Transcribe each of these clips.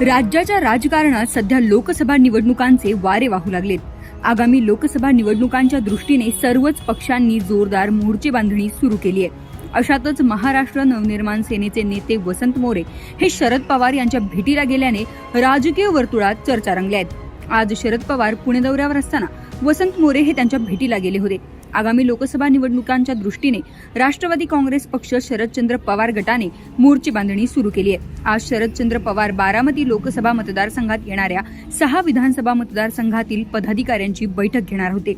राज्याच्या राजकारणात सध्या लोकसभा निवडणुकांचे वारे वाहू लागलेत. आगामी लोकसभा निवडणुकांच्या दृष्टीने सर्वच पक्षांनी जोरदार मोर्चे बांधणी सुरू केली आहे. अशातच महाराष्ट्र नवनिर्माण सेनेचे नेते वसंत मोरे हे शरद पवार यांच्या भेटीला गेल्याने राजकीय वर्तुळात चर्चा रंगल्या आहेत. आज शरद पवार पुणे दौऱ्यावर असताना वसंत मोरे हे त्यांच्या भेटीला गेले होते. आगामी लोकसभा निवडणुकांच्या दृष्टीने राष्ट्रवादी काँग्रेस पक्ष शरदचंद्र पवार गटाने मोर्चे बांधणी सुरू केली आहे. आज शरदचंद्र पवार बारामती लोकसभा मतदारसंघात येणाऱ्या सहा विधानसभा मतदारसंघातील पदाधिकाऱ्यांची बैठक घेणार होते.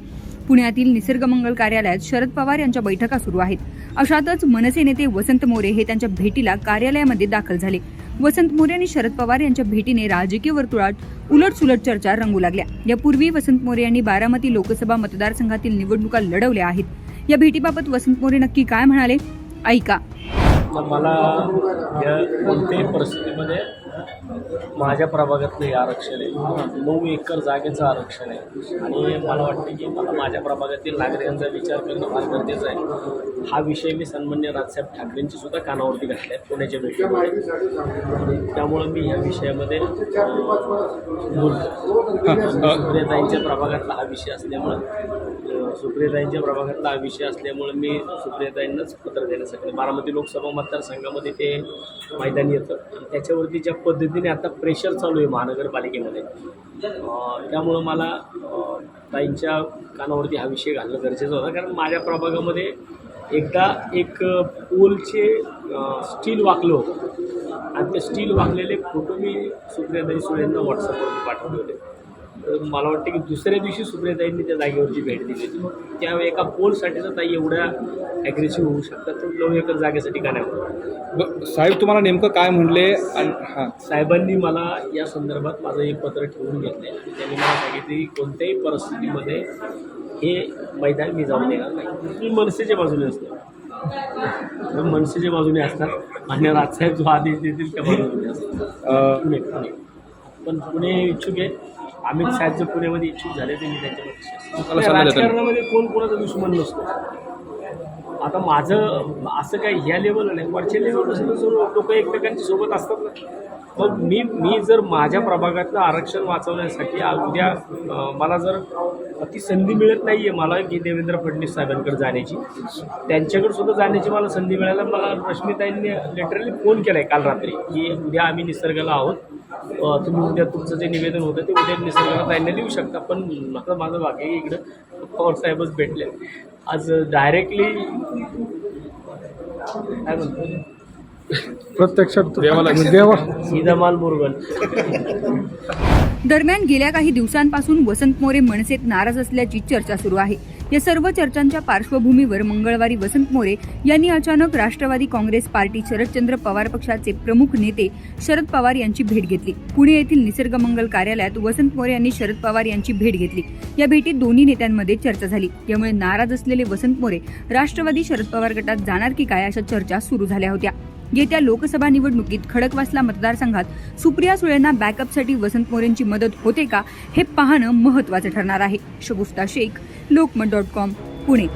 पुण्यातील निसर्गमंगल कार्यालयात शरद पवार यांच्या बैठका सुरू आहेत. अशातच मनसे नेते वसंत मोरे हे त्यांच्या भेटीला कार्यालयामध्ये दाखल झाले. वसंत मोरे आणि शरद पवार यांच्या भेटीने राजकीय वर्तुळात उलटसुलट चर्चा रंगू लागल्या. यापूर्वी वसंत मोरे यांनी बारामती लोकसभा मतदारसंघातील निवडणुका लढवल्या आहेत. या भेटीबाबत वसंत मोरे नक्की काय म्हणाले? ऐका. तर मला या कोणत्याही परिस्थितीमध्ये माझ्या प्रभागातलं हे आरक्षण आहे. नऊ एकर जागेचं आरक्षण आहे. आणि मला वाटतं की मला माझ्या प्रभागातील नागरिकांचा विचार करणं फार गरजेचं आहे. हा विषय मी सन्मान्य राजसाहेब ठाकरेंची सुद्धा कानावरती घातला आहे पुण्याच्या भेटीमध्ये. त्यामुळं मी या विषयामध्ये सुप्रियताईंच्या प्रभागातला हा विषय असल्यामुळं सुप्रियताईंच्या प्रभागातला हा विषय असल्यामुळं मी सुप्रियताईंनाच पत्र देण्यासाठी बारामती लोकसभा मतदारसंघामध्ये ते मैदानी येतं. आणि त्याच्यावरती ज्या पद्धतीने आता प्रेशर चालू आहे महानगरपालिकेमध्ये त्यामुळं मला ताईंच्या कानावरती हा विषय घालणं गरजेचं होतं. कारण माझ्या प्रभागामध्ये एकदा एक पोलचे स्टील वाकलं होतं. आणि ते स्टील वाकलेले फोटो मी सुप्रियाताई सुळेंना व्हॉट्सअपवरती पाठवले होते. मला वाटतं की दुसऱ्या दिवशी सुप्रियाताईंनी त्या जागेवरची भेट दिली होती. त्यावेळी एका पोलसाठी ताई एवढ्या ॲग्रेसिव्ह होऊ शकतात तर नऊ एकर जागेसाठी का नाही साहेब तुम्हाला नेमकं काय म्हणले? आणि हां. साहेबांनी मला या संदर्भात माझं एक पत्र ठेवून घेतलं. आहे त्यांनी मला सांगितलं की कोणत्याही परिस्थितीमध्ये हे मैदान मी जाऊन देणार नाही. मी मनसेच्या बाजूने असतो. मनसेच्या बाजूने असतात मान्य राजसाहेब जो आदेश देतील त्या बाजूने असतात अं, पुणे पुणे पण पुणे इच्छुक आहे. अमित साहेब जर पुण्यामध्ये इच्छुक झाले तर मी त्यांच्यामध्ये मला सांगा देता. राजकारणामध्ये कोण कोणाचा दुश्मन नसतो? आता माझं असं काय ह्या लेवलला नाही. वरच्या लेवलपासून लोक एकमेकांच्या सोबत असतात ना. मग मी मी जर माझ्या प्रभागातलं आरक्षण वाचवण्यासाठी उद्या मला जर ती संधी मिळत नाही आहे मला की देवेंद्र फडणवीस साहेबांकडे जाण्याची. त्यांच्याकडे सुद्धा जाण्याची मला संधी मिळायला मला रश्मीताईंनी लिटरली फोन केला आहे काल रात्री की उद्या आम्ही निसर्गाला आहोत. तुम्ही उद्या तुमचं जे निवेदन होतं ते उद्या निसर्गाला ताईंना देऊ शकता. पण आता माझं भाग्य आहे इकडं. पवार साहेबच भेटले. आज डायरेक्टली काय म्हणतो? प्रत्यक्षात द्यावा लागेल देवा. सीधा माल मुरगन. दरम्यान गेल्या काही दिवसांपासून वसंत मोरे मनसेत नाराज असल्याची चर्चा सुरू आहे. या सर्व चर्चांच्या पार्श्वभूमीवर मंगळवारी वसंत मोरे यांनी अचानक राष्ट्रवादी काँग्रेस पार्टी शरदचंद्र पवार पक्षाचे प्रमुख नेते शरद पवार यांची भेट घेतली. पुणे येथील निसर्गमंगल कार्यालयात वसंत मोरे यांनी शरद पवार यांची भेट घेतली. या भेटीत दोन्ही नेत्यांमध्ये चर्चा झाली. यामुळे नाराज असलेले वसंत मोरे राष्ट्रवादी शरद पवार गटात जाणार की काय अशा चर्चा सुरू झाल्या होत्या. येत्या लोकसभा निवडणुकीत खडकवासला मतदारसंघात सुप्रिया सुळेंना बॅकअपसाठी वसंत मोरेंची मदत होते का हे पाहणं महत्वाचं ठरणार आहे. Shagufta Shaikh Lokmat dot com Pune.